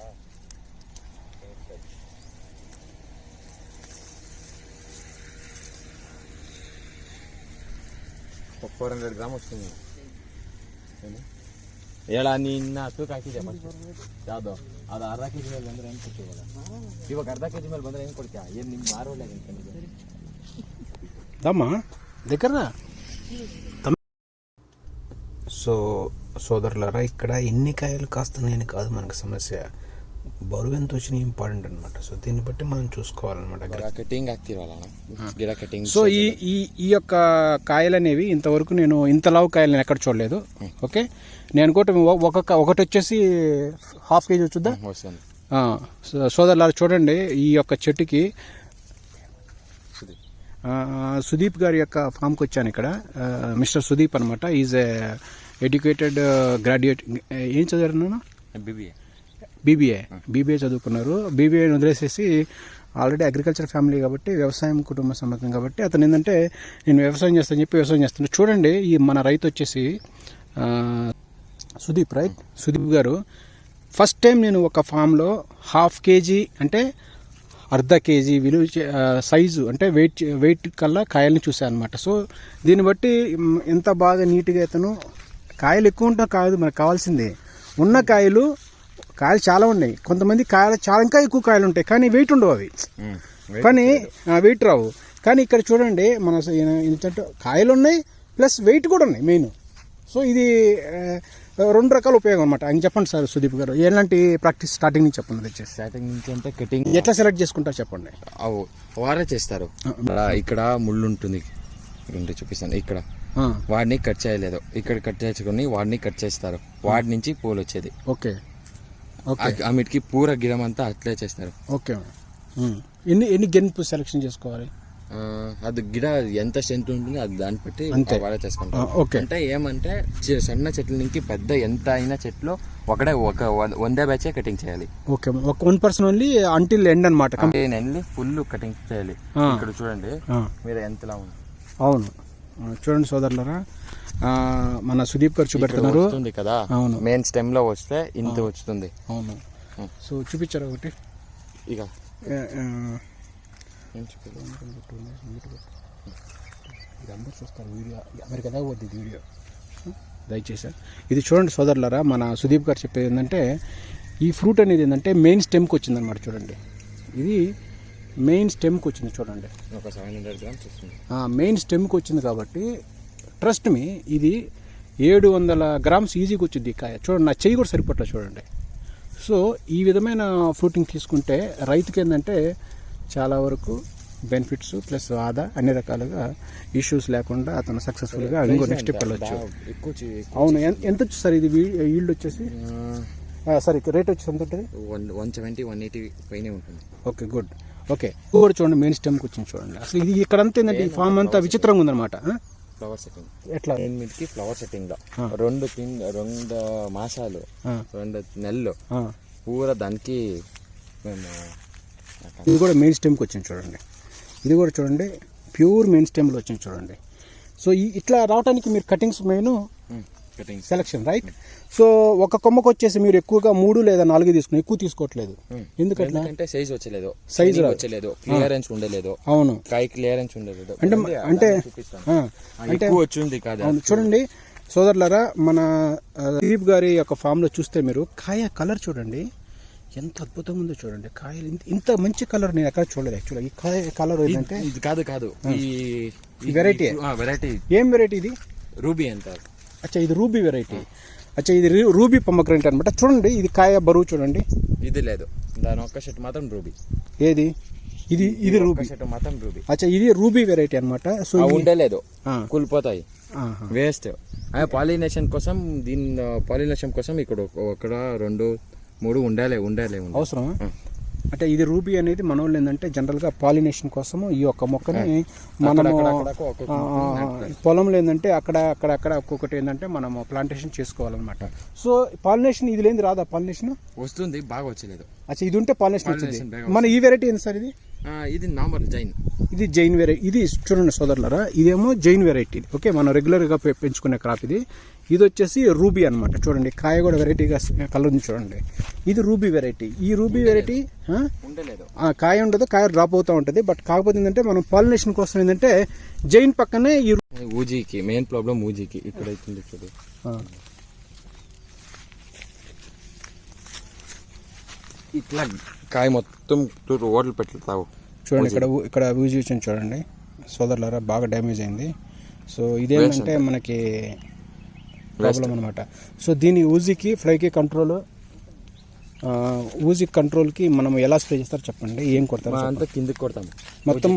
ಆಯ್ತಾ ಸರಿ ಸರಿ ಫೋರ್ ಹೇಳ, ನಿನ್ನ ತೂಕ ಹಾಕಿದ್ಯಾ ಫಸ್ಟ್ ಅದು ಅರ್ಧ ಕೆ ಜಿ ಮೇಲೆ ಬಂದ್ರೆ ಹೆಂಗೆ ಕೊಡ್ತೀವಿ ಇವಾಗ? ಅರ್ಧ ಕೆ ಜಿ ಮೇಲೆ ಬಂದ್ರೆ ಹೆಂಗ್ ಕೊಡ್ತೀಯಾ? ಏನು ನಿಮ್ ಮಾರೋಲ್ಲ ಏನು ತಮ್ಮ ಬೇಕಾ ಸೊ సోదరులారా ఇక్కడ ఎన్ని కాయలు కాస్తున్నాయని కాదు మనకు సమస్య. బరువు ఎంత వచ్చినా ఇంపార్టెంట్ అనమాట సో దీన్ని బట్టి మనం చూసుకోవాలన్నమాట సో ఈ ఈ ఈ యొక్క కాయలు అనేవి ఇంతవరకు నేను ఇంత లావు కాయలు నేను ఎక్కడ చూడలేదు. ఓకే? నేను కూడా ఒక ఒకటి వచ్చేసి హాఫ్ కేజీ వచ్చుద్దా? సోదరులారా చూడండి ఈ యొక్క చెట్టుకి. సుదీప్. గారి యొక్క ఫామ్కి వచ్చాను ఇక్కడ. మిస్టర్ సుదీప్ అనమాట ఈజ్ ఏ ఎడ్యుకేటెడ్ గ్రాడ్యుయేట్ ఏం చదివారు బిబిఏ బీబీఏ బీబీఏ చదువుకున్నారు. బీబీఏని వదిలేసేసి ఆల్రెడీ అగ్రికల్చర్ ఫ్యామిలీ కాబట్టి వ్యవసాయం కుటుంబ సమర్థం కాబట్టి అతను ఏంటంటే నేను వ్యవసాయం చేస్తాను చెప్పి వ్యవసాయం చేస్తున్నాను చూడండి ఈ మన రైతు వచ్చేసి సుదీప్ రైట్ సుదీప్ గారు ఫస్ట్ టైం నేను ఒక ఫామ్లో హాఫ్ కేజీ అంటే అర్ధ కేజీ విలువ సైజు అంటే వెయిట్ వెయిట్ కల్లా కాయల్ని చూశాను అనమాట సో దీన్ని బట్టి ఎంత బాగా నీట్గా ఇతను కాయలు ఎక్కువ ఉంటా కాదు మనకు కావాల్సింది. ఉన్న కాయలు కాయలు చాలా ఉన్నాయి. కొంతమంది కాయలు చాలా ఇంకా ఎక్కువ కాయలు ఉంటాయి కానీ వెయిట్ ఉండవు అవి. కానీ వెయిట్ రావు. కానీ ఇక్కడ చూడండి మన ఏంటంటే కాయలు ఉన్నాయి ప్లస్ వెయిట్ కూడా ఉన్నాయి మెయిన్ సో ఇది రెండు రకాల ఉపయోగం అనమాట ఆయన చెప్పండి సార్ సుదీప్ గారు ఎలాంటి ప్రాక్టీస్ స్టార్టింగ్ నుంచి చెప్పండి స్టార్టింగ్ నుంచి అంటే కటింగ్ ఎట్లా సెలెక్ట్ చేసుకుంటారు చెప్పండి. అవు వారే చేస్తారు. ఇక్కడ ముళ్ళు ఉంటుంది ఉంటే చూపిస్తాను ఇక్కడ. వాడిని కట్ చేయలేదు. ఇక్కడ కట్ చేసుకుని వాడిని కట్ చేస్తారు. వాడి నుంచి పూలు వచ్చేది. ఓకే. ఓకే. ఆ- ఆ మిటికి పూర గిరం అంతా అట్లే చేస్తారు. ఓకే. ఎన్ని ఎన్ని గెన్పు సెలెక్షన్ చేసుకోవాలి? అది గిడ ఎంత స్ట్రెంత్ ఉంటుంది అది దాన్ని బట్టి. వాడే ఓకే. అంటే ఏమంటే సన్న చెట్ల నుంచి పెద్ద ఎంత అయిన చెట్లు ఒకటే ఒక వందే బ్యాచే కటింగ్ చేయాలి. ఓకే. ఒక one person only until end అనమాట ఫుల్ కటింగ్ చేయాలి. ఇక్కడ చూడండి. మీరు ఎంతలా ఉంది అవును. చూడండి సోదరులరా. మన సుదీప్ గారు చూపెడుతున్నారు. కదా. అవును. మెయిన్ స్టెమ్లో వస్తే ఇంత వస్తుంది. అవును. సో చూపించారు ఒకటి? ఇక అందరూ చూస్తారు వీడియో. అమెరికా దాకా పోద్ది వీడియో. దయచేసి. ఇది చూడండి సోదరులారా మన సుదీప్ గారు చెప్పేది ఏంటంటే ఈ ఫ్రూట్ అనేది ఏంటంటే మెయిన్ స్టెమ్కి వచ్చిందనమాట చూడండి. ఇది మెయిన్ స్టెమ్కి వచ్చింది చూడండి. ఒక సెవెన్ హండ్రెడ్ గ్రామ్స్ వస్తుంది. మెయిన్ స్టెమ్కి వచ్చింది కాబట్టి ట్రస్ట్ మీ ఇది ఏడు వందల గ్రామ్స్ ఈజీగా వచ్చింది కాయ. చూడండి నా చెయ్యి కూడా సరిపట్ల చూడండి. సో ఈ విధమైన ఫ్రూటింగ్ తీసుకుంటే రైతుకి ఏంటంటే చాలా వరకు బెనిఫిట్స్ ప్లస్ ఆదా అన్ని రకాలుగా ఇష్యూస్ లేకుండా అతను సక్సెస్ఫుల్గా ఇంకో నెక్స్ట్ స్టెప్ వెళ్ళొచ్చు. అవును ఎంత వచ్చి సార్ ఇది? ఈల్డ్ వచ్చేసి? సరే రేట్ వచ్చి ఎంత ఉంటుంది? One one seventy one eighty పైనే ఉంటుంది. Okay good okay. కూడా చూడండి మెయిన్ స్టెమ్కి వచ్చింది చూడండి. అసలు ఇది ఇక్కడంతా ఏంటంటే ఈ ఫామ్ అంతా విచిత్రంగా ఉందన్నమాట? ఫ్లవర్ సెట్టింగ్ ఎట్లా? మెయిన్ మీదకి ఫ్లవర్ సెట్టింగ్లో. ఆ. రెండు తిన్ రెండు మాసాలు రెండు నెలలు. పూర దానికి మేము ఇది కూడా మెయిన్ స్టెమ్కి వచ్చింది చూడండి. ఇది కూడా చూడండి ప్యూర్ మెయిన్ స్టెమ్లో వచ్చింది చూడండి. సో ఈ ఇట్లా రావడానికి మీరు cuttings main selection right so ఒక కొమ్మకు వచ్చేసి మీరు ఎక్కువగా మూడు లేదా నాలుగు తీసుకుని ఎక్కువ తీసుకోవట్లేదు. ఎందుకట్లా? ఎందుకంటే సైజ్ వచ్చలేదు. సైజ్. వచ్చలేదు. క్లియరెన్స్ ఉండలేదు. అవును. కాయ క్లియరెన్స్ ఉండలేదు. అంటే అంటే ఎక్కువ వచ్చింది కాదు చూడండి సోదరులారా మన దిలీప్ గారి యొక్క ఫామ్లో చూస్తే మీరు కాయ కలర్ చూడండి. ఎంత అద్భుతంగా ఉందో చూడండి. కాయలు ఇంత ఇంత మంచి కలర్ నేను ఎక్కడ చూడలేదు యాక్చువల్గా ఈ కాయ కలర్ ఏంటంటే ఇది కాదు కాదు. ఈ variety? వెరైటీ ఏం వెరైటీ ఇది? రూబీ అంటారు. అచ్చా ఇది రూబీ వెరైటీ అచ్చా ఇది రూబీ పొమ్మగ్రెంట్ అనమాట చూడండి ఇది కాయ బరువు చూడండి. ఇది లేదు. దాని ఒక్క షర్ట్ మాత్రం రూబీ. ఏది? ఇది ఇది రూబీ. షర్ట్ మాత్రం రూబీ. అచ్చా ఇది రూబీ వెరైటీ అనమాట సో ఉండలేదు కూలిపోతాయి. వేస్ట్ పాలినేషన్ కోసం దీని పాలినేషన్ కోసం ఇక్కడ ఒక- రెండు మూడు ఉండాలి ఉండాలి. అవసరమా. అంటే ఇది రూబీ అనేది మన వాళ్ళు ఏంటంటే జనరల్గా పాలినేషన్ కోసము ఈ ఒక్క మొక్కని మనము పొలంలో ఏంటంటే అక్కడ అక్కడ అక్కడ ఒక్కొక్కటి ఏంటంటే మనము ప్లాంటేషన్ చేసుకోవాలన్నమాట. సో పాలినేషన్ ఇది లేని రాదా పాలినేషన్ వస్తుంది బాగా వచ్చలేదు అచ్చా ఇది ఉంటే పాలినేషన్ వచ్చింది. మన ఈ వెరైటీ ఏంటి సార్ ఇది? ఇది నార్మల్ జైన్ ఇది జైన్ వెరైటీ ఇది చూడండి సోదరులరా ఇదేమో జైన్ వెరైటీ ఓకే మనం రెగ్యులర్గా పెంచుకునే క్రాప్ ఇది. ఇది వచ్చేసి రూబీ అన్నమాట. చూడండి కాయ కూడా వెరైటీగా కలర్ ఉంది చూడండి. ఇది రూబీ వెరైటీ. ఈ రూబీ వెరైటీ కాయ ఉండదు కాయ డ్రాప్ అవుతూ ఉంటుంది. బట్ కాకపోతే ఏంటంటే మనం పాలినేషన్ కోసం ఏంటంటే జైన్ పక్కనే ఈ ఊజీకి మెయిన్ ప్రాబ్లం ఊజీకి. ఇక్కడ అవుతుంది చూడు ఇట్లా కాయ మొత్తం ఓటలు పెట్టుతావు చూడండి ఇక్కడ ఇక్కడ యూజ్ చేసి చూడండి. సోదరులారా బాగా డ్యామేజ్ అయింది. సో ఇదేంటంటే మనకి ప్రాబ్లం అనమాట సో దీని ఊజీకి ఫ్లైకి కంట్రోల్ ఊజీ కంట్రోల్కి మనం ఎలా స్ప్రే చేస్తారో చెప్పండి. ఏం కొడతారు అంతా కిందకి కొడతాం మొత్తం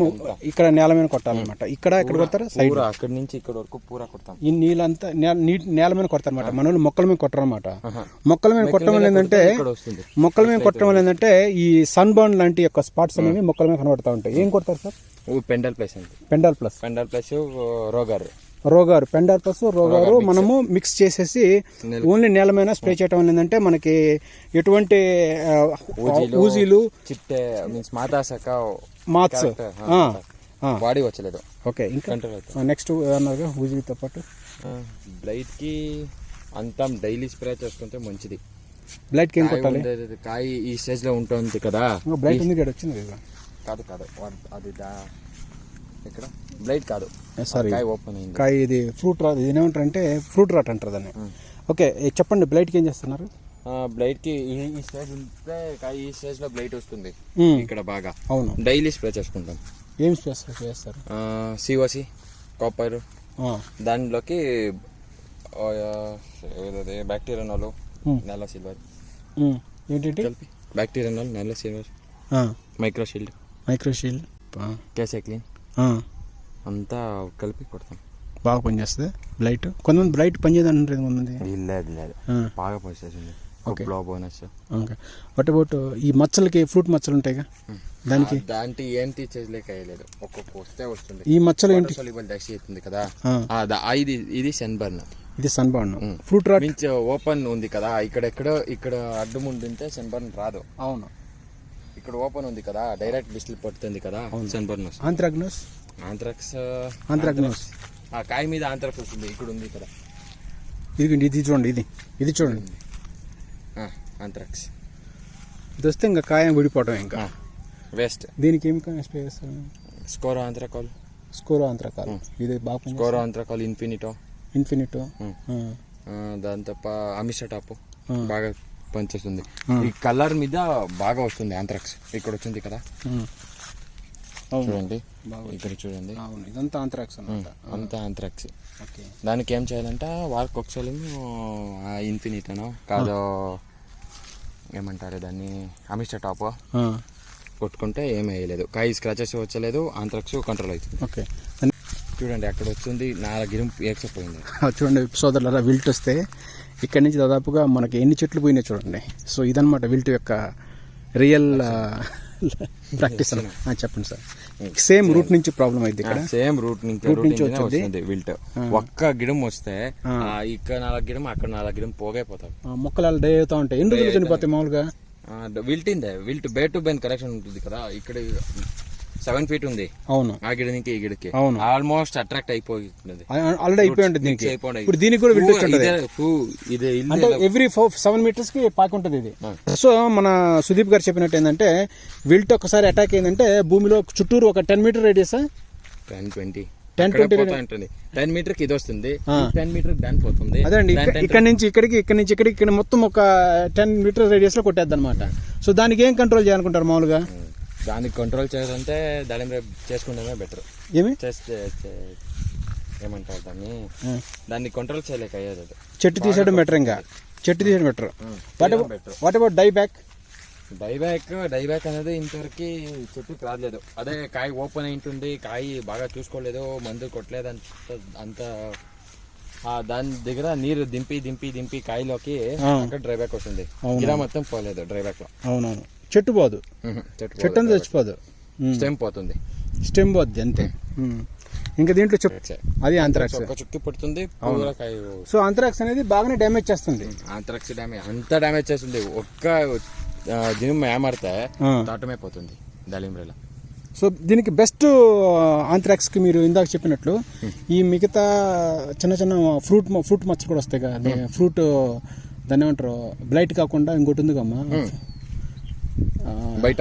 ఇక్కడ నేల మీద కొట్టాలన్నమాట ఇక్కడ ఎక్కడ కొడతారా? సైడ్. అక్కడి నుంచి ఇక్కడ వరకు పూరా కొడతాం ఈ నీళ్ళంతా నేల మీద కొడతారన్నమాట మన వాళ్ళు మొక్కల మీద కొట్టరన్నమాట ఆహా. మొక్కల మీద కొట్టడం వల్ల ఏంటంటే మొక్కల మీద కొట్టడం వల్ల ఏంటంటే ఈ సన్ బర్న్ లాంటి యొక్క స్పాట్స్ అనేవి మొక్కల మీద కనబడతా ఉంటాయి. ఏం కొడతారు సార్? పెండల్ ప్లస్ అండి. పెండాల్ ప్లస్. పెండల్ ప్లస్ రోగారు రోగారు పెండాల్ ప్లస్ రోగారు మనము మిక్స్ చేసేసి నేల- ఓన్లీ నేల మీద స్ప్రే చేయడం వల్ల ఏంటంటే మనకి ఎటువంటి ఊజీలు మాతాసక మాత్స్. బాడీ వచ్చలేదు ఓకే ఇంకా నెక్స్ట్ అన్నారు ఊజీలతో పాటు. బ్లైట్కి అంతా డైలీ స్ప్రే చేసుకుంటే మంచిది. బ్లైట్కి ఏం కాయ కొట్టాలి? కాయ ఈ స్టేజ్లో ఉంటుంది కదా. బ్లైట్ ఉంది వచ్చింది కదా? కాదు కాదు వాడ్- అది దా ఇక్కడ. బ్లైట్ కాదు. సారీ కాయ ఓపెన్ అయింది. కాయ ఇది ఫ్రూట్ రాట్ ఇది ఏమంటారు అంటే ఫ్రూట్ రాట్ అంటారు దాన్ని. ఓకే చెప్పండి బ్లైట్కి ఏం చేస్తున్నారు? బ్లైట్కి ఈ స్టేజ్ ఉంటే కాయ ఈ స్టేజ్లో బ్లైట్ వస్తుంది. ఇక్కడ బాగా. అవును. డైలీ స్ప్రే చేసుకుంటాం. ఏం చేస్తారు? చేస్తారు సిఓసి కాపర్ దానిలోకి బ్యాక్టీరియనాలు మ్మ్. నల్ల సిల్వర్ ఏంటంటే కలిపి. బ్యాక్టీరియనాలు నల్ల సిల్వర్ మైక్రోషీల్డ్ మైక్రోషీల్ క్యాసెక్లిన్ అంతా కలిపి కొడతాం. బాగా పనిచేస్తుంది? బ్లైట్ కొంతమంది బ్లైట్ పనిచేయదు అంటారు కొంతమంది లేదు లేదు బాగా పనిచేస్తుంది. Okay. కుప్లో బోనస్ ఓకే. వాట్ అబౌట్ ఈ మచ్చలకి ఫ్రూట్ మచ్చలు ఉంటాయిగా దానికి? దాంట్లో ఏం తీసేయలేక అయ్యలేదు. ఒక్కొక్క వస్తే వస్తుంది. ఈ మచ్చలు ఏంటి? సొల్యూబుల్ డస్ట్ అవుతుంది కదా. ఇది ఇది సన్బర్న్ ఇది సన్బాన్ ఫ్రూట్ రాట్ ఓపెన్ ఉంది కదా. ఇక్కడ ఎక్కడ ఇక్కడ అడ్డం ఉండింటే సన్బర్న్ రాదు. అవును. ఇక్కడ ఓపెన్ ఉంది కదా డైరెక్ట్ బిస్టిల్ పడుతుంది కదా. సన్బర్న్ వస్తుంది ఆంథ్రాగ్నోస్ ఆంథ్రాక్స్ ఆంథ్రాగ్నోస్ ఆ కాయ మీద ఆంథ్రాక్స్ వస్తుంది ఇక్కడ ఉంది ఇక్కడ. ఇది ఇది చూడండి ఇది. ఇది చూడండి. ఆంథ్రాక్స్ ఇది వస్తే ఇంకా కాయం విడిపోవటం ఇంకా. వేస్ట్ దీనికి ఏం స్ప్రే చేస్తారు? స్కోరో ఆంథ్రాకాల్ స్కోరో ఆంథ్రాకాల్ ఇది బాగా స్కోరో ఆంథ్రాకాల్ ఇన్ఫినిటో ఇన్ఫినిట్ దాని తప్ప అమిష టాపు. బాగా పనిచేస్తుంది. ఈ కలర్ మీద బాగా వస్తుంది ఆంథ్రాక్స్ ఇక్కడ వచ్చింది కదా? చూడండి. బాగా ఇక్కడ చూడండి. అవును. ఇదంతా ఆంథ్రాక్స్ అంతా ఆంథ్రాక్స్ ఓకే. దానికి ఏం చేయాలంటే వాళ్ళకి ఒకసారి ఆ ఇన్ఫినిట్ అనో కాదో ఏమంటారు దాన్ని? అమిష టాప్ కొట్టుకుంటే ఏం వేయలేదు. కాయ స్క్రాచెస్ వచ్చలేదు ఆంథ్రాక్స్ కంట్రోల్ అవుతుంది. ఓకే. చూడండి అక్కడ వచ్చింది నాలుగు గిరం ఏకపోయింది చూడండి సోదరులరా విల్ట్ వస్తే ఇక్కడి నుంచి దాదాపుగా మనకి ఎన్ని చెట్లు పోయినాయి చూడండి. సో ఇదన్నమాట విల్ట్ యొక్క రియల్ ప్రాక్టీస్ చెప్పండి సార్. సేమ్ రూట్ నుంచి ప్రాబ్లం అయింది ఇక్కడ. సేమ్ రూట్ నుంచి root నుంచి వచ్చింది. విల్ట్. ఒక్క గిడం వస్తే ఇక్కడ నాలుగు గిడం అక్కడ నాలుగు గిడం పోగైపోతాయి. ఆ, మొక్కలు అలా డై అవుతా ఉంటాయి. ఎన్ని రోజులు చనిపోతాయి మామూలుగా? విల్ట్ ఇందే. విల్ట్ బే టు బెన్ కరెక్షన్ ఉంటుంది కదా ఇక్కడ సెవెన్ ఫీట్ ఉంది. అవును. ఆ గిడనికి ఈ గిడకి. అవును. ఆల్మోస్ట్ అట్రాక్ట్ అయిపోతుంది ఆల్రెడీ అయిపోయి ఉంటుంది దీనికి ఇప్పుడు దీనికి కూడా ఉంటుంది ఇదే- అంటే ఎవ్రీ ఫోర్ సెవెన్ మీటర్స్కి పాకి ఉంటుంది ఇది. సో మన సుదీప్ గారు చెప్పినట్టు ఏంటంటే విల్ట్ ఒకసారి అటాక్ అయిందంటే భూమిలో చుట్టూరు ఒక ten metre radius ten twenty 10, 20 ఉంటుంది. టెన్ మీటర్కి ఇది వస్తుంది. టెన్ మీటర్ దాని పోతుంది. అదే అండి ఇక్కడ- 10 ఇక్కడ నుంచి ఇక్కడికి ఇక్కడ నుంచి ఇక్కడికి ఇక్కడ మొత్తం ఒక టెన్ మీటర్ రేడియస్లో కొట్టేద్ది అనమాట సో దానికి ఏం కంట్రోల్ చేయాలనుకుంటారు మామూలుగా? దానికి కంట్రోల్ చేయాలంటే దాని చేసుకుంటేనే బెటర్ ఏమి? చేస్తే ఏమంటారు దాన్ని. దాన్ని కంట్రోల్ చేయలేక అయ్యేది. చెట్టు తీసేయడం బెటర్ ఇంకా. చెట్టు తీసేయడం better what better. What about die back dieback dieback అనేది ఇంతవరకు చెట్టుకి రాలేదు. అదే కాయ ఓపెన్ అయి ఉంటుంది కాయ బాగా చూసుకోలేదు మందు కొట్టలేదు అంత అంత దాని దగ్గర నీరు దింపి దింపి దింపి కాయలోకి. అక్కడ డ్రైబ్యాక్ వస్తుంది. అవును. గిడ మొత్తం పోలేదు డ్రైబ్యాక్లో. అవునవును. చెట్టు పోదు చెట్టు అంతా చచ్చిపోదు. స్టెమ్ పోతుంది. స్టెమ్ పోద్ది అంతే. ఇంకా దీంట్లో అది ఆంథ్రాక్స్ చుక్కి పడుతుంది సో ఆంథ్రాక్స్ అనేది బాగానే డ్యామేజ్ చేస్తుంది. ఆంథ్రాక్స్ డ్యామేజ్ అంత డ్యామేజ్ చేస్తుంది. ఒక్క దినం ఏమాడితే ఆ. తాటమే పోతుంది దాలింబ్రెల. సో దీనికి బెస్ట్ ఆంథ్రాక్స్కి మీరు ఇందాక చెప్పినట్లు ఈ మిగతా చిన్న చిన్న ఫ్రూట్ ఫ్రూట్ మచ్చలు కూడా వస్తాయి కదా. ఫ్రూట్ దాన్ని ఏమంటారు బ్లైట్ కాకుండా ఇంకోటి ఉంది కమ్మా బయట.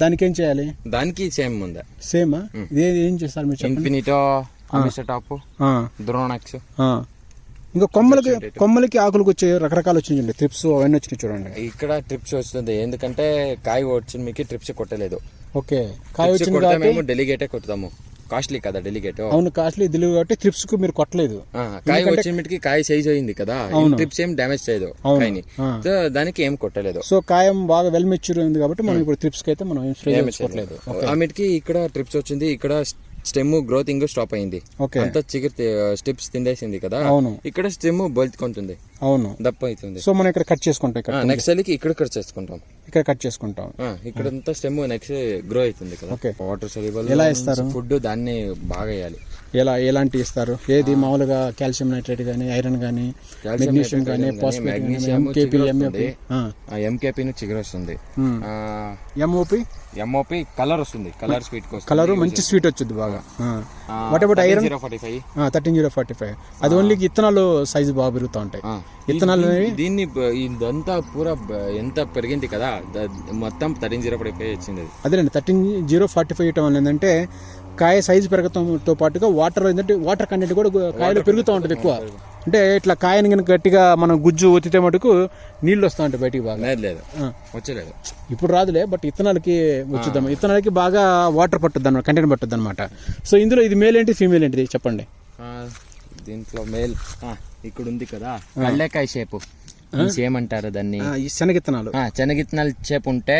దానికి ఏం చేయాలి? దానికి సేమ్ ఉందా సేమా? ఏం చేస్తారు మీరు ఇన్ఫినిటో టాప్ ద్రోణాక్స్. ఇంకా కొమ్మలకి కొమ్మలకి ఆకులకు వచ్చే రకరకాలు వచ్చినాయండి ట్రిప్స్ అవన్నీ వచ్చినాయి చూడండి. ఇక్కడ ట్రిప్స్ వస్తుంది. ఎందుకంటే కాయ వచ్చింది మీకు ట్రిప్స్ కొట్టలేదు. ఓకే. కాయ కాబట్టి మేము డెలిగేటే కొడతాము. కాస్ట్లీ కదా డెలిగేట్ అవును కాస్ట్లీ ఇది కాబట్టి ట్రిప్స్కు మీరు కొట్టలేదు. కాయ వచ్చిన మీటికి కాయ సైజ్ అయింది కదా ట్రిప్స్ ఏం డ్యామేజ్ చేయదు. కాయని. సో దానికి ఏం కొట్టలేదు. సో కాయం బాగా వెల్ మెచ్యూర్ ఉంది కాబట్టి మనం ఇప్పుడు ట్రిప్స్కి అయితే మనం ఏం చేసుకోవట్లేదు ఆ మీటికి ఇక్కడ ట్రిప్స్ వచ్చింది. ఇక్కడ స్టెమ్ గ్రోతింగ్ స్టాప్ అయింది. అంతా చిగురు స్టిప్స్ తిందేసింది కదా. అవును. ఇక్కడ స్టెమ్ బొలుచుకుంటుంది అవును. దప్ప అవుతుంది సో మనం ఇక్కడ కట్ చేసుకుంటాం నెక్స్ట్ సారికి ఇక్కడ కట్ చేసుకుంటాం. ఇక్కడ కట్ చేసుకుంటాం. ఆ, ఇక్కడంతా స్టెమ్ నెక్స్ట్ గ్రో అవుతుంది కదా. Okay. వాటర్ సొల్యూబుల్ ఎలా ఇస్తారు? ఫుడ్ దాన్ని బాగా వేయాలి. ఎలా ఎలాంటి ఇస్తారు? ఏది మామూలుగా కాల్షియం నైట్రేట్ కానీ ఐరన్ కానీ మెగ్నీషియం కానీ ఎంకేపీ చిగురు వస్తుంది. ఎంఓపి ఎంఓపి కలర్ వస్తుంది. కలర్ స్వీట్ కలర్ మంచి స్వీట్ వచ్చింది బాగా. What about iron zero forty five thirteen zero forty five అది ఓన్లీ ఇత్తనాలు సైజు బాగా పెరుగుతూ ఉంటాయి. విత్తనాలు అనేవి? దీన్ని ఇదంతా పూరా ఎంత పెరిగింది కదా మొత్తం థర్టీన్ జీరో ఫార్టీ ఫైవ్ వచ్చింది అది. అదేనండి థర్టీన్ జీరో ఫార్టీ ఫైవ్ ఇవ్వటం వల్ల ఏంటంటే కాయ సైజు పెరగడంతో పాటుగా వాటర్ ఏంటంటే వాటర్ కంటెంట్ కూడా కాయలో పెరుగుతూ ఉంటుంది ఎక్కువ. అంటే ఇట్లా కాయని కనుక గట్టిగా మనం గుజ్జు ఒత్తితే మటుకు నీళ్ళు వస్తూ ఉంటాయి బయటికి బాగా. లేదు లేదు. వచ్చలేదు. ఇప్పుడు రాదులే బట్ ఇత్తనాలకి వచ్చుద్దాం. ఇత్తనాలకి బాగా వాటర్ పట్టుద్ది అనమాట కంటెంట్ పట్టుద్ది అనమాట సో ఇందులో ఇది మేల్ ఏంటి ఫీమేల్ ఏంటిది చెప్పండి దీంట్లో మేల్. ఇక్కడ ఉంది కదా కళ్ళేకాయ షేప్. సేమ్ అంటారు దాన్ని. శనగిత్తనాలు. శనగిత్తనాలు షేప్ ఉంటే.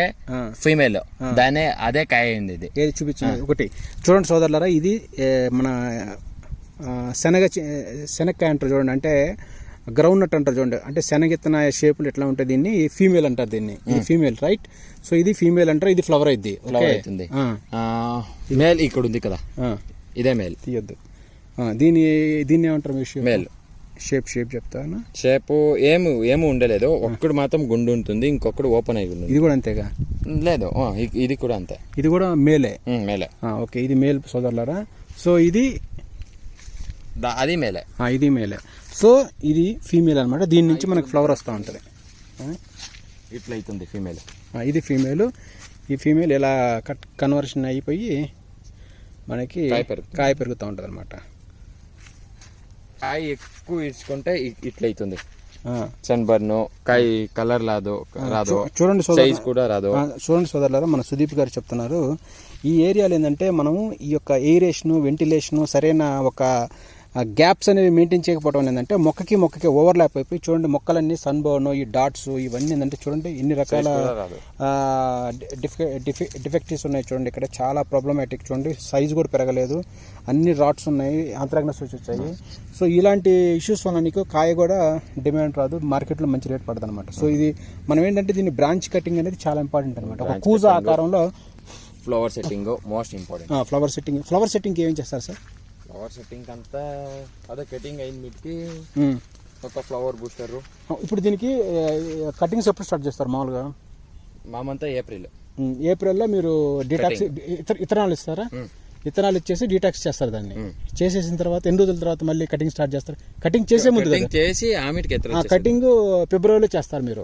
ఫీమేల్ దానే అదే కాయ అయింది ఇది. ఏది చూపించండి ఒకటి. చూడండి సోదరులారా ఇది మన శనగ శనక్కాయ అంటారు చూడండి. అంటే గ్రౌండ్ నట్ అంటారు చూడండి. అంటే శనగిత్తన షేపులు ఎట్లా ఉంటాయి దీన్ని? ఫీమేల్ అంటారు దీన్ని. ఇది ఫీమేల్ రైట్ సో ఇది ఫీమేల్ అంటారు ఇది ఫ్లవర్ అయింది ఫ్లవర్ అవుతుంది మేల్ ఇక్కడ ఉంది కదా. ఇదే మేల్ తీయొద్దు. దీని దీన్ని ఏమంటారు మేల్ షేప్ షేప్ చెప్తాను షేప్ ఏమి ఏమి ఉండలేదు. ఒక్కడు మాత్రం గుండు ఉంటుంది ఇంకొకడు ఓపెన్ అయి ఉంటుంది. ఇది కూడా అంతేగా? లేదు ఇది కూడా అంతే. ఇది కూడా మేలే? మేలే. ఓకే ఇది మేల్ సోదరులారా? సో ఇది అది మేలే. ఇది మేలే. సో ఇది ఫీమేల్ అనమాట దీని నుంచి మనకు ఫ్లవర్ వస్తూ ఉంటుంది. ఇట్లా అవుతుంది ఫీమేల్. ఇది ఫీమేల్. ఈ ఫీమేల్ ఇలా కట్ కన్వర్షన్ అయిపోయి మనకి కాయ పెరుగు. కాయ పెరుగుతూ ఉంటుంది అనమాట కాయ ఎక్కువ ఇచ్చుకుంటే ఇ- ఇట్లా అవుతుంది సన్ బర్న్ కాయ కలర్ రాదు రాదు చూడండి సోదరు సైజ్ కూడా రాదు. చూడండి సోదరులారా మన సుదీప్ గారు చెప్తున్నారు ఈ ఏరియాలో ఏంటంటే మనము ఈ యొక్క ఎయిరేషను వెంటిలేషను సరైన ఒక గ్యాప్స్ అనేవి మెయింటైన్ చేయకపోవడం ఏంటంటే మొక్కకి మొక్కకి ఓవర్లాప్ అయిపోయి చూడండి మొక్కలన్నీ సన్ బర్న్ ఈ డాట్స్ ఇవన్నీ ఏంటంటే చూడండి ఇన్ని రకాల డిఫెక్టివ్స్ ఉన్నాయి చూడండి ఇక్కడ. చాలా ప్రాబ్లమాటిక్ చూడండి. సైజ్ కూడా పెరగలేదు. అన్ని రాట్స్ ఉన్నాయి. ఆంత్రాగ్నస్ వచ్చి వచ్చాయి. సో ఇలాంటి ఇష్యూస్ వల్ల నీకు కాయ కూడా డిమాండ్ రాదు. మార్కెట్లో మంచి రేట్ పడుతుంది అనమాట సో ఇది మనం ఏంటంటే దీన్ని బ్రాంచ్ కటింగ్ అనేది చాలా ఇంపార్టెంట్ అనమాట ఒక కూజ ఆకారంలో flower setting most important flower setting flower setting ఏం చేస్తారు సార్? ఫ్లవర్ సెట్టింగ్ అంతా అదే కటింగ్ అయింది మ్మ్. ఒక ఫ్లవర్ బూస్టర్ ఇప్పుడు దీనికి కటింగ్స్ ఎప్పుడు స్టార్ట్ చేస్తారు మామూలుగా? మామంతా ఏప్రిల్. ఏప్రిల్లో మీరు డీటాక్స్ ఇతర ఇతరాలు ఇస్తారా? విత్తనాలు ఇచ్చేసి డీటాక్స్ చేస్తారు దాన్ని. చేసేసిన తర్వాత ఎన్ని రోజుల తర్వాత మళ్ళీ కటింగ్ స్టార్ట్ చేస్తారు? కటింగ్ చేసే ముందు చేసి కటింగ్ ఫిబ్రవరిలో చేస్తారు మీరు.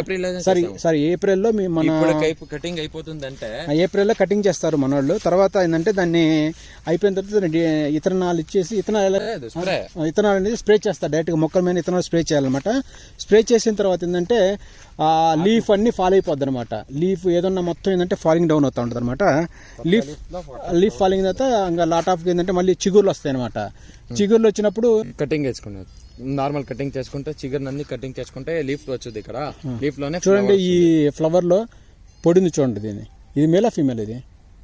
ఏప్రిల్ సారీ సారీ ఏప్రిల్లో మీ మన కటింగ్ అయిపోతుందంటే ఏప్రిల్లో కటింగ్ చేస్తారు మనోళ్ళు. తర్వాత ఏంటంటే దాన్ని అయిపోయిన తర్వాత ఇతనాలు ఇచ్చేసి ఇతనాలు ఇతనాలు అనేది స్ప్రే చేస్తారు. డైరెక్ట్గా మొక్కల మీద ఇతనాలు స్ప్రే చేయాలన్నమాట. స్ప్రే చేసిన తర్వాత ఏంటంటే ఆ లీఫ్ అన్ని ఫాల్ అయిపోద్ది అనమాట లీఫ్ ఏదన్నా మొత్తం ఏంటంటే ఫాలింగ్ డౌన్ అవుతా ఉంటుంది అనమాట లీఫ్ లీఫ్ ఫాలింగ్ తర్వాత ఇంకా లాట్ ఆఫ్ ఏంటంటే మళ్ళీ చిగుర్లు వస్తాయి అనమాట చిగుర్లు వచ్చినప్పుడు కటింగ్ చేసుకున్నారు నార్మల్ కటింగ్ చేసుకుంటే చిగురు అన్ని కటింగ్ చేసుకుంటే లీఫ్ వచ్చుది ఇక్కడ. లీఫ్లోనే చూడండి ఈ ఫ్లవర్లో పొడింది చూడండి దీన్ని. ఇది మేలా ఫీమేల్ ఇది?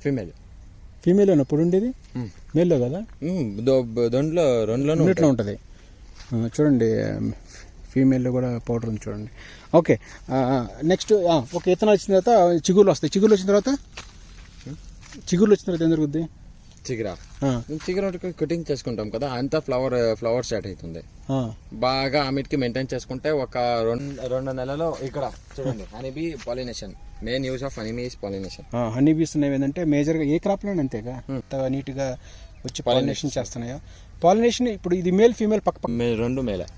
ఫీమేల్ ఫీమేల్ పొడి ఉండేది మేల్లో కదా? దాంట్లో రెండులోనూ రెండిట్లో ఉంటుంది. చూడండి ఫీమేల్లో కూడా పౌడర్ ఉంది చూడండి. ఓకే నెక్స్ట్ ఓకే ఇతనాలు వచ్చిన తర్వాత చిగుర్లు వస్తాయి. చిగుర్లు వచ్చిన తర్వాత? చిగుర్లు వచ్చిన తర్వాత ఏం జరుగుద్ది? చిగురా? చిగురు కటింగ్ చేసుకుంటాం కదా అంతా ఫ్లవర్ ఫ్లవర్ స్టార్ట్ అవుతుంది. బాగా అన్నిటికి మెయింటైన్ చేసుకుంటే ఒక రెండు రెండు నెలలో ఇక్కడ చూడండి honeybee pollination main use of honeybee is pollination ఆ, హనీ బీస్ అనేవి ఏంటంటే మేజర్గా ఏ క్రాప్లోనే అంతేగా? అంత నీట్గా వచ్చి పాలినేషన్ చేస్తున్నాయా? పాలినేషన్ ఇప్పుడు ఇది మేల్ ఫీమేల్ పక్క రెండు మేలే.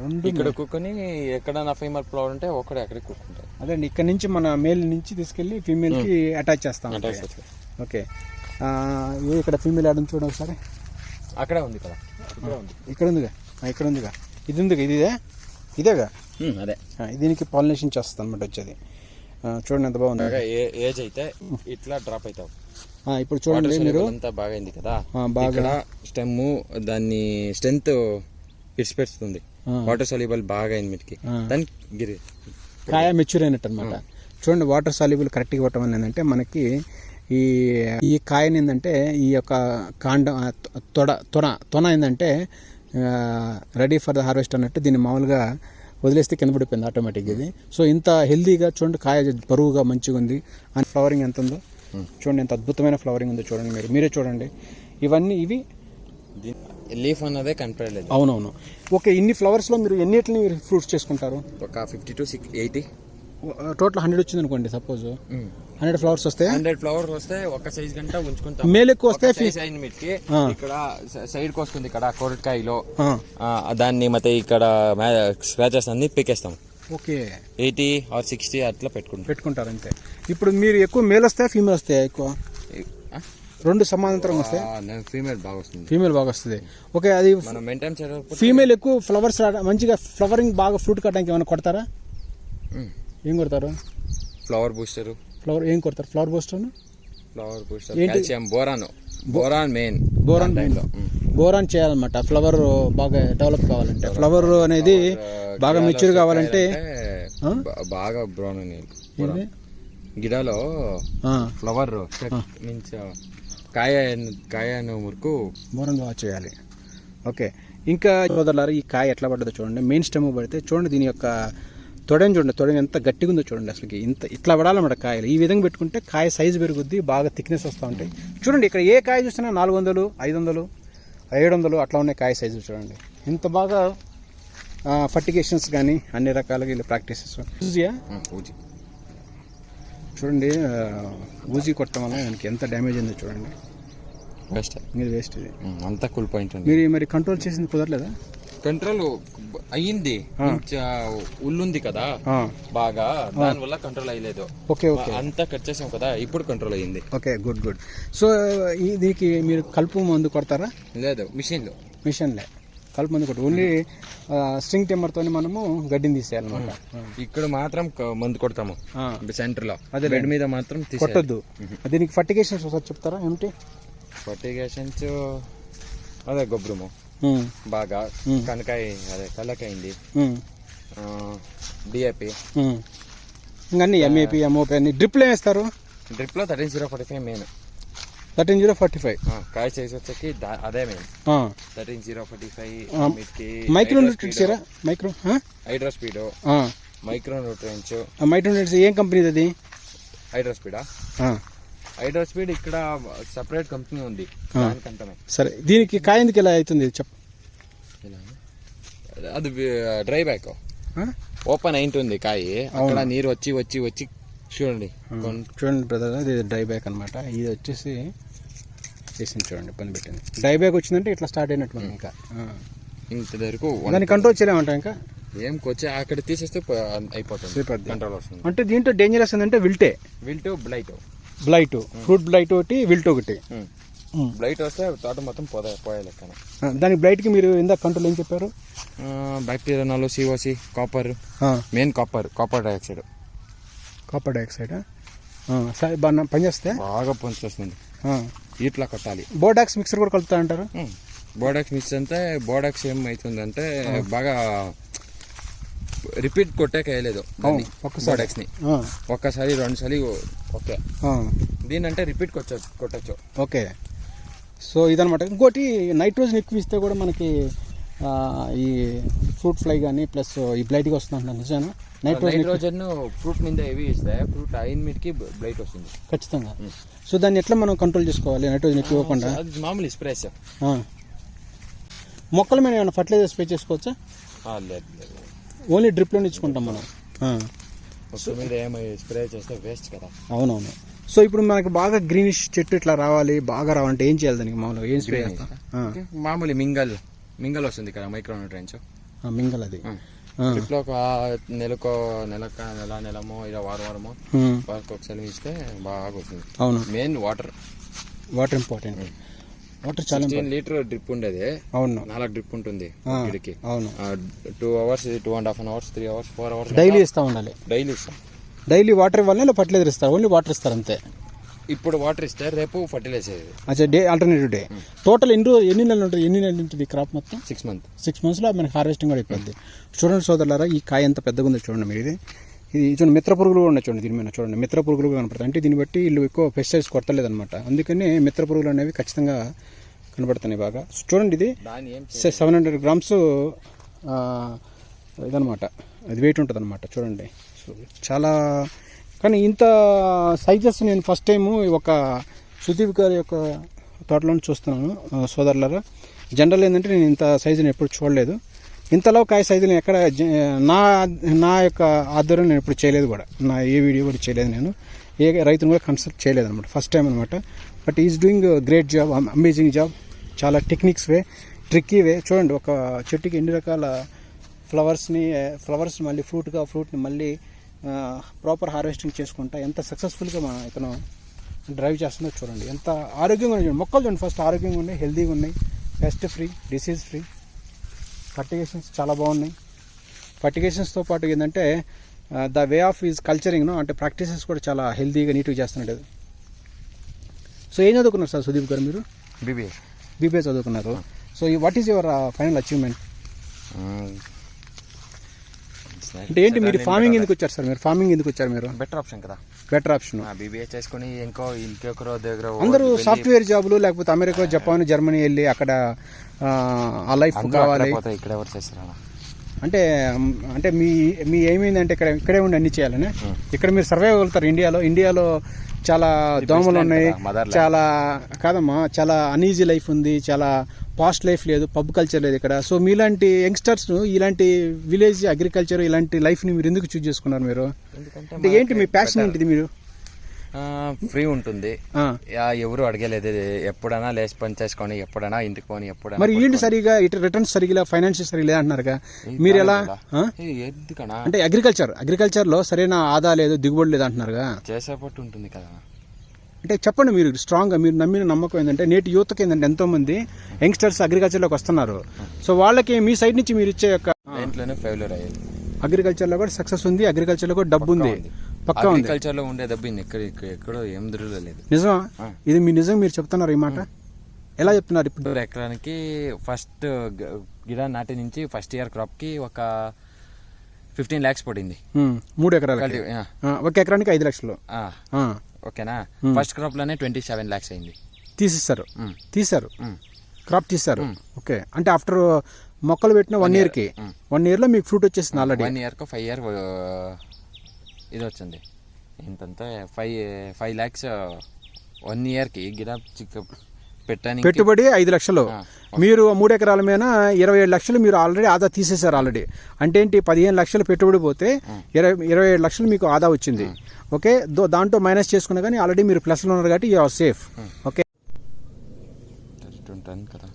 రెండు ఇక్కడ కుక్కుని ఎక్కడ నా ఫీమేల్ ఫ్లవర్ ఉంటే ఒక్కడే అక్కడికి కుక్కుంటాయి అదే అండి ఇక్కడ నుంచి మన మేల్ నుంచి తీసుకెళ్ళి ఫీమేల్కి అటాచ్ చేస్తాం ఓకే. ఇక్కడ ఫీమేల్ ఆడని చూడండి ఒకసారి. అక్కడే ఉంది కదా? ఇక్కడే ఉంది. ఇక్కడ ఉందిగా? ఇక్కడ ఉందిగా. ఇది ఉందిగా? ఇది ఇదే? ఇదేగా? అదే. దీనికి పాలినేషన్ చేస్తుంది అనమాట వచ్చేది. చూడండి ఎంత బాగుంది. ఏజ్ అయితే ఇట్లా డ్రాప్ అవుతావు ఇప్పుడు చూడండి మీరు. అంతా బాగా అయింది కదా? బాగా. స్టెమ్ దాన్ని స్ట్రెంత్ ఇడిచిపెడుతుంది ఆ. వాటర్ సొల్యూబుల్ బాగా అయింది మీటికి. గిరి. కాయ మెచ్యూర్ అయినట్టు అనమాట చూడండి వాటర్ సాల్యుబుల్ కరెక్ట్గా ఇవ్వటం వల్ల ఏంటంటే మనకి ఈ ఈ కాయని ఏంటంటే ఈ యొక్క కాండం తొడ తొన తొన ఏంటంటే రెడీ ఫర్ ద హార్వెస్ట్ అన్నట్టు దీన్ని మామూలుగా వదిలేస్తే కింద పడిపోయింది ఆటోమేటిక్గా ఇది. సో ఇంత హెల్దీగా చూడండి కాయ బరువుగా మంచిగా ఉంది. అండ్ ఫ్లవరింగ్ ఎంత ఉందో. చూడండి ఎంత అద్భుతమైన ఫ్లవరింగ్ ఉందో చూడండి మీరు. మీరే చూడండి. ఇవన్నీ ఇవి లీఫ్ అన్నదే కనపడలేదు అవునవును ఓకే ఇన్ని ఫ్లవర్స్లో మీరు ఎన్నిటిని మీరు ఫ్రూట్స్ చేసుకుంటారు ఒక fifty two six eighty total hundred వచ్చింది అనుకోండి సపోజ్ హండ్రెడ్ ఫ్లవర్స్ వస్తే హండ్రెడ్ ఫ్లవర్ వస్తే ఒక సైజ్ గంట ఉంచుకుంటాం మేల్ ఎక్కువ వస్తే ఒక size అయిన మీటికి ఆ. ఇక్కడ సైడ్ కి వస్తుంది ఇక్కడ కొరటికాయలో ఆ, ఆ, దాన్ని ಮತ್ತೆ ఇక్కడ స్క్రాచెస్ అన్ని పీకేస్తాం ఓకే ఎయిటీ ఆర్ సిక్స్టీ అట్లా పెట్టుకుంటాం పెట్టుకుంటారు అంతే ఇప్పుడు మీరు ఎక్కువ మేల్ వస్తాయా ఫీమేల్ వస్తాయా ఎక్కువ రెండు సమాంతరం వస్తాయి. ఫీమేల్ బాగా వస్తుంది. ఫీమేల్ బాగా వస్తుంది. ఓకే అది మెయింటైన్ ఫీమేల్ ఎక్కువ ఫ్లవర్స్ మంచిగా ఫ్లవరింగ్ బాగా ఫ్రూట్ కట్టడానికి ఏమైనా కొడతారా? ఏం కొడతారు? ఫ్లవర్ బూస్టర్ ఫ్లవర్ ఏం కొడతారు? ఫ్లవర్ బోస్టర్ ఫ్లవర్ బూస్టర్ ఏంటి? బోరాన్ బోరాన్ మెయిన్ బోరాన్ టైంలో బోరాన్ చేయాలన్నమాట. ఫ్లవర్ బాగా డెవలప్ కావాలంటే. ఫ్లవర్ అనేది బాగా మెచ్యూర్ కావాలంటే? బాగా బ్రౌన్? గిడలో ఫ్లవర్ మీన్స్ కాయ కాయ మురుకు బోరాన్ బాగా చేయాలి. ఓకే. ఇంకా సోదరులారా ఈ కాయ ఎట్లా పడ్డదో చూడండి. మెయిన్ స్టెమ్ పడితే చూడండి దీని యొక్క తొడని చూడండి. తొడని ఎంత గట్టిగా ఉందో చూడండి అసలుకి. ఇంత ఇట్లా పడాలన్నమాట కాయలు. ఈ విధంగా పెట్టుకుంటే కాయ సైజు పెరుగుద్ది బాగా థిక్నెస్ వస్తూ ఉంటాయి. చూడండి ఇక్కడ ఏ కాయ చూసినా నాలుగు వందలు ఐదు వందలు ఏడు వందలు అట్లా ఉన్నాయి కాయ సైజు చూడండి. ఇంత బాగా ఫర్టిగేషన్స్ కానీ అన్ని రకాలుగా వీళ్ళు ప్రాక్టీసెస్ ఈజీయా చూడండి ఊజీ కొట్టడం వల్ల దానికి ఎంత డ్యామేజ్ అయిందో చూడండి. బెస్ట్ మీరు వేస్ట్ ఇది. అంతా కూల్ పాయింట్ మీరు మరి కంట్రోల్ చేసింది కుదరలేదా? కంట్రోల్ అయ్యింది. ఉల్లుంది కదా. బాగా. దాని వల్ల కంట్రోల్ అయ్యలేదు. Okay okay. అంతా కట్ చేసాం కదా ఇప్పుడు కంట్రోల్ అయ్యింది. ఓకే గుడ్ గుడ్ సో దీనికి మీరు కలుపు మందు కొడతారా? లేదు మిషన్లో మిషన్లే. కలుపు మందు కొట్టు ఓన్లీ స్ట్రింగ్ టెంబర్తో మనము గడ్డిని తీసేయాలన్నమాట. ఇక్కడ మాత్రం మందు కొడతాము. సెంటర్లో. అదే బెడ్ మీద మాత్రం కొట్టొద్దు. దీనికి ఫర్టిగేషన్స్ ఒకసారి చెప్తారా ఏమిటి ఫర్టిగేషన్స్ అదే గొబ్బరము. బాగా. కనకాయ అదే ఉమ్, డిఏపి. ఇంకా అన్ని ఎంఏపి ఎంఓపి అన్ని డ్రిప్లు వేస్తారు? డ్రిప్లో thirteen zero forty five main. Thirteen zero forty five కాయ సైజ్ వచ్చేకి దా- అదే main thirteen zero forty five micro nutrients ఇరా micro hydro speed micro nutrients micro nutrients ఏం కంపెనీది అది? హైడ్రో స్పీడా హైడ్రో స్పీడ్ ఇక్కడ సపరేట్ కంపెనీ ఉంది. సరే దీనికి కాయ ఎందుకు ఇలా అవుతుంది? చెప్పు. అది డ్రై బ్యాక్? ఓపెన్ అయింటుంది కాయ. అక్కడ నీరు వచ్చి వచ్చి వచ్చి చూడండి. చూడండి బ్రదర్ ఇది డ్రై బ్యాక్ అనమాట ఇది వచ్చేసి చేసింది చూడండి పని పెట్టింది. డ్రై బ్యాక్ వచ్చిందంటే ఇట్లా స్టార్ట్ అయినట్టు మనం ఇంకా. ఇంత వరకు దాన్ని కంట్రోల్ చేయలేమంట ఇంకా? ఏం కొచ్చి అక్కడ తీసేస్తే అయిపోతుంది. కంట్రోల్ వస్తుంది. అంటే దీంట్లో డేంజరస్ ఏంటంటే విల్టే. Wilt blight blight fruit blight ఒకటి విల్ట్ ఒకటి. బ్లైట్ వస్తే తోట మొత్తం పోదా పోయే లెక్కన. ఆ, దానికి బ్లైట్కి మీరు ఇందాక కంట్రోల్ ఏం చెప్పారు? బ్యాక్టీరియా నాలో COC copper main copper copper dioxide copper dioxide సరే బాగా పనిచేస్తే? బాగా పనిచేస్తుంది. ఇట్లా కొట్టాలి. బోడాక్స్ మిక్సర్ కూడా కలుపుతా అంటారు? బోడాక్స్ మిక్స్ అంటే బోడాక్స్ ఏం అవుతుందంటే బాగా రిపీట్ కొట్టాక వేయలేదు. బోడాక్స్ని ఒక్కసారి. రెండు సార్లు ఓకే. దీని అంటే రిపీట్ కొట్టచ్చు కొట్టచ్చు. ఓకే. సో ఇదనమాట ఇంకోటి నైట్రోజన్ ఎక్కువ ఇస్తే కూడా మనకి ఈ ఫ్రూట్ ఫ్లై కానీ ప్లస్ ఈ బ్లైట్గా వస్తుంది అంటున్నాను నిజాను నైట్రోజన్ నైట్రోజన్ ఫ్రూట్ మీద ఏవి ఇస్తాయి ఫ్రూట్ అయిన మీదకి బ్లైట్ వస్తుంది. ఖచ్చితంగా. సో దాన్ని ఎట్లా మనం కంట్రోల్ చేసుకోవాలి? నైట్రోజన్ ఎక్కువ ఇవ్వకుండా? మామూలు స్ప్రేస్. ఆ. మొక్కల మీద ఏమైనా ఫర్టిలైజర్ స్ప్రే చేసుకోవచ్చా? లేదు లేదు. ఓన్లీ డ్రిప్లో ఇచ్చుకుంటాం మనం. మీద ఏమి స్ప్రే చేస్తే వేస్ట్ కదా. అవునవును. సో ఇప్పుడు మనకి బాగా గ్రీనిష్ చెట్టు ఇట్లా రావాలి బాగా రావాలంటే ఏం చేయాలి దానికి మామూలుగా? ఏం స్ప్రే చేస్తాం. మామూలు మింగల్. మింగల్ వస్తుంది ఇక్కడ మైక్రో న్యూట్రియన్స్ మింగల్ అది. ఒక నెలకో నెలక నెల నెలమో ఇలా వారం వారమో. వారికి ఒకసారి ఇస్తే బాగా వస్తుంది. అవును. Main water. Water important. Water చాలా లీటర్ డ్రిప్ ఉండేది. అవును. నాలుగు డ్రిప్ ఉంటుంది గిడికి అవును. Two hours two and half an hours three hours four hours daily ఇస్తూ ఉండాలి. డైలీ ఇస్తాం. డైలీ వాటర్ ఇవ్వాలి లేదా ఫర్టిలైజర్ ఇస్తారు ఓన్లీ వాటర్ ఇస్తారు అంతే. ఇప్పుడు వాటర్ ఇస్తే రేపు ఫర్టిలైజర్ అచ్చా డే ఆల్టర్నేటివ్ డే టోటల్ ఎన్ని రోజు ఎన్ని నెలలు ఉంటుంది? ఎన్ని నెలలు ఉంటుంది క్రాప్ మొత్తం? సిక్స్ మంత్ సిక్స్ మంత్స్లో మనకి హార్వెస్టింగ్ కూడా అయిపోద్ది. చూడండి సోదరులారా ఈ కాయ ఎంత పెద్దగా ఉందో చూడండి మీరు. ఇది ఇది చూడండి మిత్ర పురుగులు కూడా ఉన్నాయి చూడండి దీని మీద చూడండి. మిత్ర పురుగులు కూడా కనపడతాయి. అంటే దీన్ని బట్టి వీళ్ళు ఎక్కువ పెస్టిసైడ్స్ కొట్టలేదు అనమాట అందుకని మిత్ర పురుగులు అనేవి ఖచ్చితంగా కనబడుతున్నాయి బాగా. చూడండి ఇది సెవెన్ హండ్రెడ్ గ్రామ్స్ ఇదనమాట అది వెయిట్ ఉంటుంది అనమాట చూడండి. సో చాలా కానీ ఇంత సైజెస్ నేను ఫస్ట్ టైము ఒక సుదీప్ గారి యొక్క తోటలో చూస్తున్నాను ఆ, సోదరులారా. జనరల్ ఏంటంటే నేను ఇంత సైజుని ఎప్పుడు చూడలేదు. ఇంతలో కాయ సైజుని ఎక్కడ జ- నా నా యొక్క ఆధ్వర్యం నేను ఎప్పుడు చేయలేదు కూడా. నా ఏ వీడియో కూడా చేయలేదు నేను. ఏ రైతును కూడా కన్సల్ట్ చేయలేదు అనమాట. ఫస్ట్ టైం అనమాట. But is doing great job amazing job చాలా టెక్నిక్స్ వే ట్రిక్కీ వే. చూడండి ఒక చెట్టుకి ఎన్ని రకాల ఫ్లవర్స్ని ఫ్లవర్స్ మళ్ళీ ఫ్రూట్గా ఫ్రూట్ని మళ్ళీ ప్రాపర్ హార్వెస్టింగ్ చేసుకుంటా ఎంత సక్సెస్ఫుల్గా మన ఇతను డ్రైవ్ చేస్తుందో చూడండి. ఎంత ఆరోగ్యంగా ఉన్నాయి చూడండి. మొక్కలు చూడండి ఫస్ట్ ఆరోగ్యంగా ఉన్నాయి హెల్తీగా ఉన్నాయి. Pest free disease free fertigations చాలా బాగున్నాయి. ఫర్టిగేషన్స్తో పాటు ఏంటంటే the way of is culturing అంటే ప్రాక్టీసెస్ కూడా చాలా హెల్తీగా నీట్గా చేస్తున్నాడు సో ఏం చదువుకున్నారు సార్ సుదీప్ గారు మీరు? బీబీ బీబీఏ చదువుకున్నారు. So what is your final achievement అంటే ఏంటి మీరు ఫార్మింగ్ ఎందుకు వచ్చారు సార్ మీరు? ఫార్మింగ్ ఎందుకు వచ్చారు మీరు? బెటర్ ఆప్షన్ కదా. బెటర్ ఆప్షన్ బీబీఏ చేసుకుని ఇంకో ఇంకొకరో దగ్గర అందరూ సాఫ్ట్వేర్ జాబులు లేకపోతే అమెరికా జపాన్ జర్మనీ వెళ్ళి అక్కడ ఆ, లైఫ్ కావాలి. ఇక్కడ ఎవరు చేస్తారు? అంటే అంటే మీ మీ ఏమైందంటే ఇక్కడ ఇక్కడే ఉండి అన్ని చేయాలని? ఇక్కడ మీరు సర్వే అవ్వగలుగుతారు ఇండియాలో ఇండియాలో చాలా దోమలు ఉన్నాయి. చాలా కాదమ్మా చాలా అనీజీ లైఫ్ ఉంది. చాలా పాస్ట్ లైఫ్ లేదు పబ్ కల్చర్ లేదు ఇక్కడ. సో మీలాంటి యంగ్స్టర్స్ ఇలాంటి విలేజ్ అగ్రికల్చర్ ఇలాంటి లైఫ్ని మీరు ఎందుకు చూస్ చేసుకున్నారు మీరు? అంటే ఏంటి మీ ప్యాషన్ ఏంటిది మీరు? ఫ్రీ ఉంటుంది. ఎవరు అడగలేదు. ఎప్పుడైనా లేచి పని చేసుకొని ఎప్పుడైనా ఇంటికి పోని ఎప్పుడైనా మరి ఈల్డ్ సరిగా ఇటు రిటర్న్స్ సరిగా ఫైనాన్షియల్ సరిగా లేదంటున్నారుగా మీరు ఎలా? అంటే అగ్రికల్చర్ అగ్రికల్చర్లో సరైన ఆదా లేదు దిగుబడి లేదు అంటున్నారుగా చేసేపట్టు ఉంటుంది కదా. అంటే చెప్పండి మీరు స్ట్రాంగ్గా మీరు నమ్మిన నమ్మకం ఏంటంటే నేటి యువతకి ఏంటంటే ఎంతో మంది యంగ్స్టర్స్ అగ్రికల్చర్లోకి వస్తున్నారు. సో వాళ్ళకి మీ సైడ్ నుంచి మీరు ఇచ్చే యొక్క దేంట్లోనే ఫెయిల్యూర్ అయ్యేది. అగ్రికల్చర్లో కూడా సక్సెస్ ఉంది అగ్రికల్చర్లో కూడా డబ్బు ఉంది. పక్కా ఉంది. అగ్రికల్చర్లో ఉండే దెబ్బ ఎక్కడ ఎక్కడో ఏం దొరకలేదు. నిజమా. ఇది మీ నిజం మీరు చెప్తున్నారు ఈ మాట? ఎలా చెప్తున్నారు ఇప్పుడు? ఎకరానికి ఫస్ట్ గిడ నాటి నుంచి ఫస్ట్ ఇయర్ క్రాప్కి ఒక ఫిఫ్టీన్ ల్యాక్స్ పడింది. మూడు ఆ, ఒక ఎకరానికి ఐదు లక్షలు. ఓకేనా? ఫస్ట్ క్రాప్లోనే ట్వంటీ సెవెన్ ల్యాక్స్ అయింది తీసేస్తారు ఉమ్. క్రాప్ తీశారు. ఓకే. అంటే ఆఫ్టర్ మొక్కలు పెట్టిన వన్ ఇయర్కి వన్ ఇయర్లో మీకు ఫ్రూట్ వచ్చేసింది ఆల్రెడీ వన్ ఇయర్కు ఫైవ్ ఇయర్ ఇది వచ్చింది. ఎంతంటే ఫైవ్ ఫైవ్ ల్యాక్స్ వన్ ఇయర్కి చిక్క పెట్టడానికి. పెట్టుబడి ఐదు లక్షలు. మీరు మూడు ఎకరాల మీద ఇరవై ఏడు లక్షలు మీరు ఆల్రెడీ ఆదా తీసేశారు ఆల్రెడీ అంటే ఏంటి? పదిహేను లక్షలు పెట్టుబడి పోతే ఇరవై ఇరవై ఏడు లక్షలు మీకు ఆదా వచ్చింది. ఓకే? దో- దాంట్లో మైనస్ చేసుకున్నా కానీ ఆల్రెడీ మీరు ప్లస్లో ఉన్నారు కాబట్టి యూ ఆర్ సేఫ్. ఓకే? ఉంటుంది కదా.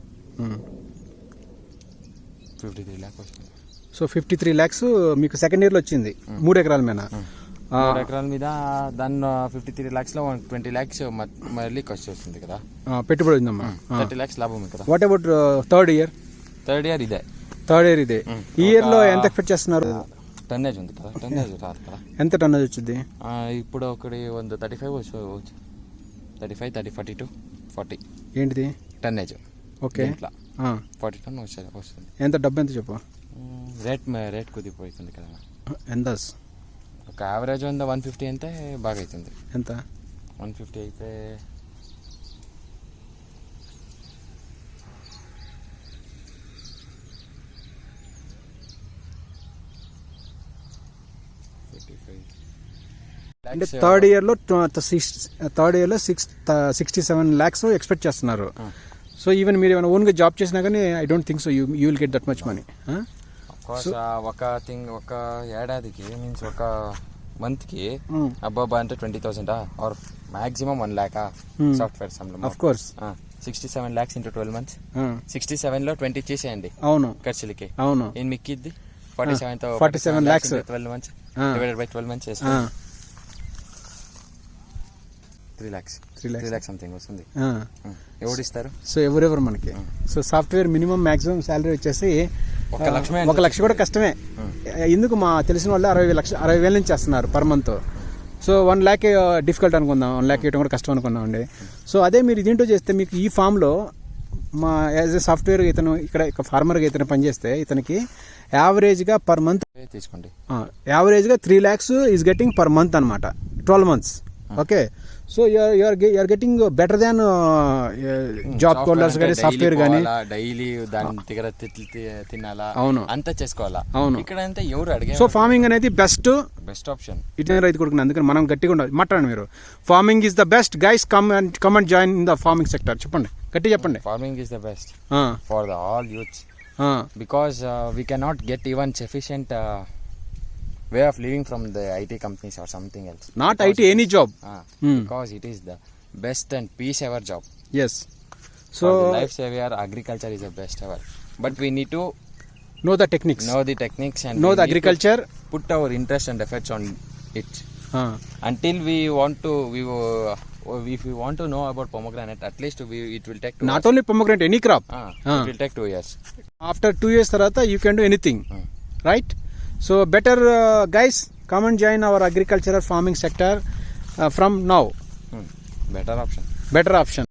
ఫిఫ్టీ త్రీ ల్యాక్ వస్తుంది. సో ఫిఫ్టీ త్రీ ల్యాక్స్ మీకు సెకండ్ ఇయర్లో వచ్చింది. మూడు ఎకరాల మీద. మూడు ఎకరాల మీద దాన్ని ఫిఫ్టీ త్రీ ల్యాక్స్లో ట్వంటీ ల్యాక్స్ మళ్ళీ ఖర్చు వస్తుంది కదా. పెట్టుబడి ఉందమ్మా. థర్టీ ల్యాక్స్ లాభం కదా what about third year third year ఇదే. థర్డ్ ఇయర్ ఇదే. ఈ ఇయర్లో ఎంత ఎక్స్పెక్ట్ చేస్తున్నారు? టన్నేజ్ ఉంది కదా టన్నేజ్ రాదు కదా. ఎంత టన్నేజ్ వచ్చింది? ఇప్పుడు ఒకటి వంద థర్టీ ఫైవ్ వచ్చి thirty five thirty forty two forty. ఏంటిది? టన్నేజ్. ఓకే. ఇట్లా ఫార్టీ టన్ వచ్చేది వస్తుంది. ఎంత డబ్బు ఎంత చెప్పు? రేట్ రేట్ కుదిపోతుంది కదా. ఎంత ఒక యావరేజ్ వంద వన్ ఫిఫ్టీ అంటే బాగా అవుతుంది. ఎంత? వన్ ఫిఫ్టీ అయితే అంటే థర్డ్ ఇయర్లో థర్డ్ ఇయర్లో six sixty seven lakhs expect చేస్తున్నారు. సో ఈవెన్ మీరు ఏమైనా ఓన్గా జాబ్ చేసినా కానీ I don't think so you you will get that much money ఒక థింగ్ ఒక ఏడాదికి మీన్స్ ఒక మంత్కి Hmm. అబ్బాబా అంటే twenty thousand or maximum one lakh software of course sixty seven lakhs into twelve months sixty సెవెన్లో ట్వంటీ చేసేయండి. అవును. ఖర్చులకి. అవును. ఏం మిక్కిద్ది? ఫార్టీ సెవెన్తో 47 lakhs. Twelve months. Divided by twelve months చేస్తే. Ah. Three lakhs. Three lakhs. Something వస్తుంది. ఎవడు ఇస్తారు సో ఎవరెవరు మనకి? So software minimum maximum salary వచ్చేసి ఒక ఆ, లక్షమే ఒక లక్ష కూడా కష్టమే. ఎందుకు మా తెలిసిన వాళ్ళు అరవై లక్ష అరవై వేల నుంచి చేస్తున్నారు per month. So one lakh difficult అనుకుందాం. వన్ ల్యాక్ ఇవ్వడం కూడా కష్టం అనుకుందాం అండి. సో అదే మీరు దీంట్లో చేస్తే మీకు ఈ ఫామ్లో మా యాజ్ ఎ సాఫ్ట్వేర్ ఇతను ఇక్కడ ఇక్కడ ఫార్మర్గా ఇతను పనిచేస్తే ఇతనికి యావరేజ్గా పర్ మంత్ తీసుకోండి. యావరేజ్గా three lakhs is getting per month అనమాట twelve months. Okay? So you're you're getting better than job holders కానీ సాఫ్ట్వేర్ కానీ డైలీ దాని దగ్గర తినాలా? అవును. అంతా చేసుకోవాలా? అవును. ఇక్కడ అంతా ఎవరు అడిగే సో ఫార్మింగ్ అనేది బెస్ట్ బెస్ట్ ఆప్షన్ ఇటు రైతు కొడుకుని అందుకని మనం గట్టిగా ఉండాలి. మాట్లాడండి మీరు. Farming is the best guys come and come and join in the farming sector చెప్పండి. గట్టి చెప్పండి. Farming is the best for the all youths because we cannot get even sufficient way of living from the IT companies or something else not IT any job Hmm. Because it is the best and peace ever job yes so so life saviour agriculture is the best ever but we need to know the techniques know the techniques and know we the need to agriculture put our interest and efforts on it until we want to we uh, if we want to know about pomegranate at least we it will take two not only pomegranate any crop ah, Ah. it will take two years after two years తర్వాత you can do anything So better uh, guys, come and join our agricultural farming sector uh, from now. Hmm. Better option. Better option.